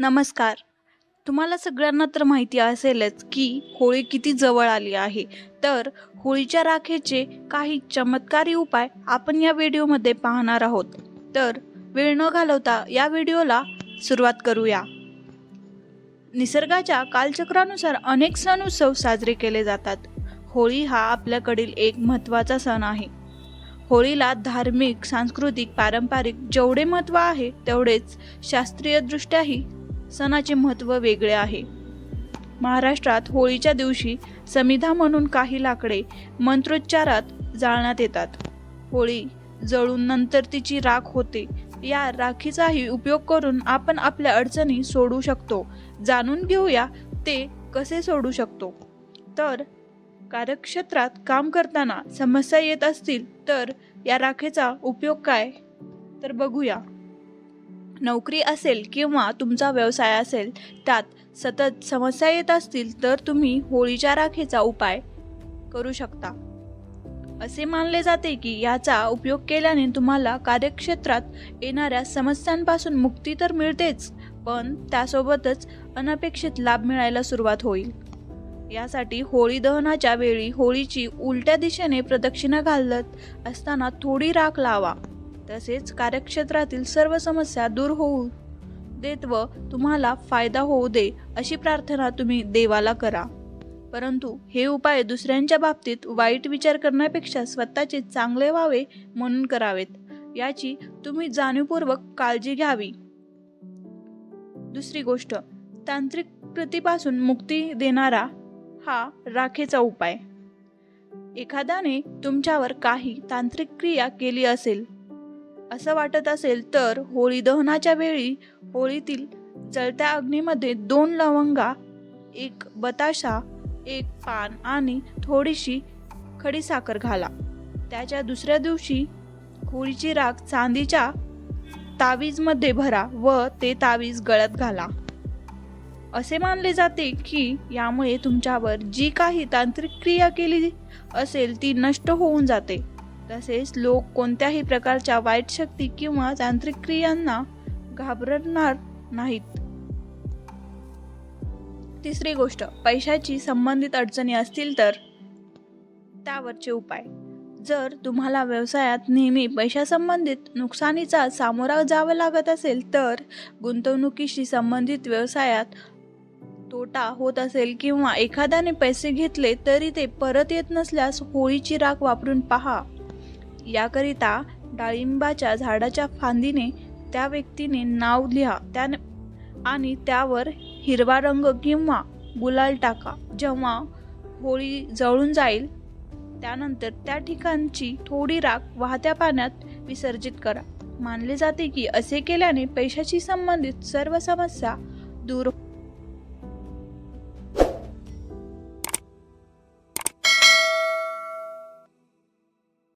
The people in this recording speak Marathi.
नमस्कार. तुम्हाला सगळ्यांना तर माहिती असेलच की होळी किती जवळ आली आहे. तर होळीच्या राखेचे काही चमत्कारी उपाय आपण या व्हिडिओमध्ये पाहणार आहोत. तर वेळ न घालवता या व्हिडिओला सुरुवात करूया. निसर्गाच्या कालचक्रानुसार अनेक सण उत्सव साजरे केले जातात. होळी हा आपल्याकडील एक महत्त्वाचा सण आहे. होळीला धार्मिक सांस्कृतिक पारंपरिक जेवढे महत्त्व आहे तेवढेच शास्त्रीयदृष्ट्याही सणाचे महत्त्व वेगळे आहे. महाराष्ट्रात होळीच्या दिवशी समिधा म्हणून काही लाकडे मंत्रोच्चारात जाळण्यात येतात. होळी जळून नंतर तिची राख होते. या राखीचाही उपयोग करून आपण आपल्या अडचणी सोडू शकतो. जाणून घेऊया ते कसे सोडू शकतो. तर कार्यक्षेत्रात काम करताना समस्या येत असतील तर या राखेचा उपयोग काय? तर बघूया. नोकरी असेल किंवा तुमचा व्यवसाय असेल त्यात सतत समस्या येत असतील तर तुम्ही होळीच्या राखेचा उपाय करू शकता. असे मानले जाते की याचा उपयोग केल्याने तुम्हाला कार्यक्षेत्रात येणाऱ्या समस्यांपासून मुक्ती तर मिळतेच पण त्यासोबतच अनपेक्षित लाभ मिळायला सुरुवात होईल. यासाठी होळी दहनाच्या वेळी होळीची उलट्या दिशेने प्रदक्षिणा घालत असताना थोडी राख लावा. तसेच कार्यक्षेत्रातील सर्व समस्या दूर होऊ देत व तुम्हाला फायदा होऊ दे अशी प्रार्थना तुम्ही देवाला करा. परंतु हे उपाय दुसऱ्यांच्या बाबतीत वाईट विचार करण्यापेक्षा स्वतःचे चांगले व्हावे म्हणून करावेत. याची तुम्ही जाणीवपूर्वक काळजी घ्यावी. दुसरी गोष्ट तांत्रिक कृतीपासून मुक्ती देणारा हा राखेचा उपाय. एखाद्याने तुमच्यावर काही तांत्रिक क्रिया केली असेल असं वाटत असेल तर होळी दहनाच्या वेळी होळीतील जळत्या अग्नीमध्ये दोन लवंगा एक बताशा एक पान आणि थोडीशी खडीसाखर घाला. त्याच्या दुसऱ्या दिवशी होळीची राख चांदीच्या तावीजमध्ये भरा व ते तावीज गळ्यात घाला. असे मानले जाते की यामुळे तुमच्यावर जी काही तांत्रिक क्रिया केली असेल ती नष्ट होऊन जाते. तसेच लोक कोणत्याही प्रकारच्या वाईट शक्ती किंवा तांत्रिक क्रियांना घाबरणार नाहीत. तिसरी गोष्ट पैशाची संबंधित अडचणी असतील तर त्यावरचे उपाय. जर तुम्हाला व्यवसायात नेहमी पैशासंबंधित नुकसानीचा सामोरा जावं लागत असेल तर गुंतवणुकीशी संबंधित व्यवसायात तोटा होत असेल किंवा एखाद्याने पैसे घेतले तरी ते परत येत नसल्यास होळीची राख वापरून पहा. याकरिता डाळिंबाच्या झाडाच्या फांदीने त्या व्यक्तीने नाव लिहा. त्याने आणि त्यावर हिरवा रंग किंवा गुलाल टाका. जेव्हा होळी जळून जाईल त्यानंतर त्या ठिकाणची थोडी राख वाहत्या पाण्यात विसर्जित करा. मानले जाते की असे केल्याने पैशाशी संबंधित सर्व समस्या दूर